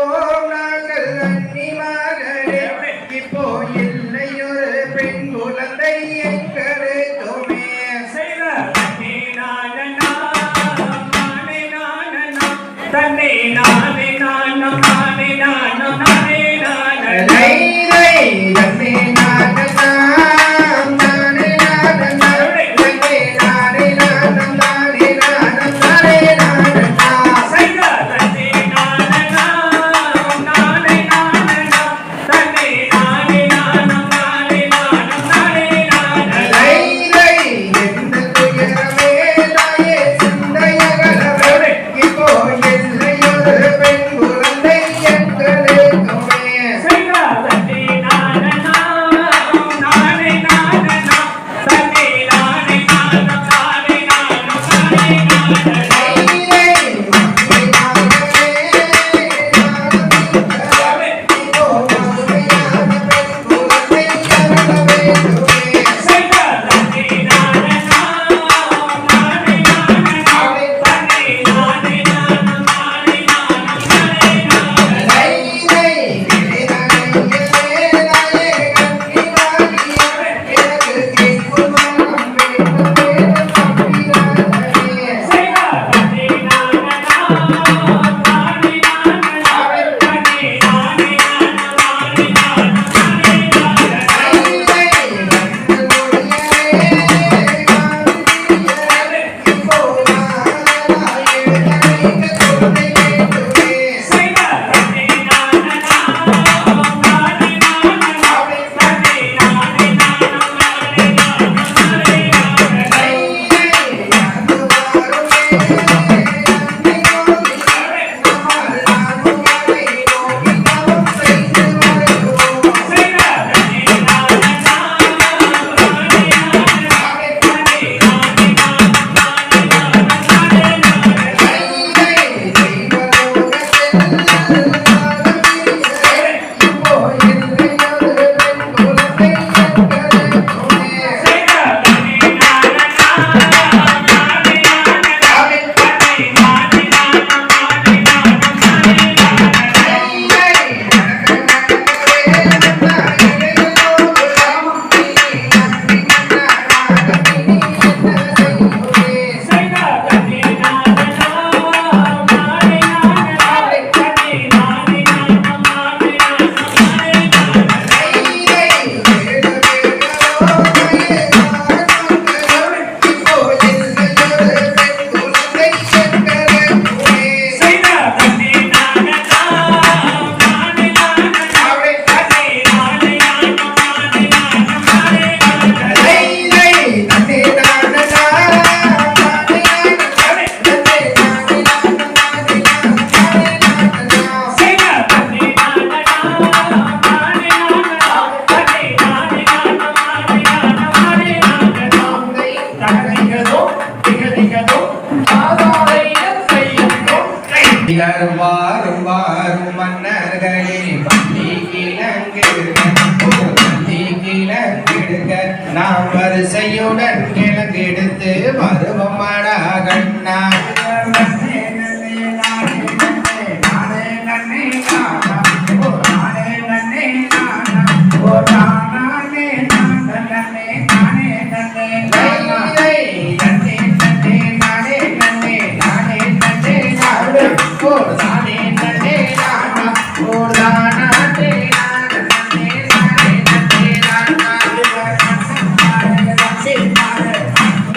அறிவோம் நாங்கள் அன்னி மகளே இப்போ இல்லையொரு பெண் குழந்தை எங்களுக்குமே தன்னை நானே நானே நானே நானே நானே. நானே நாம் வரிசையுடன் கிழங்கெடுத்து வருவமாடா கண்ணா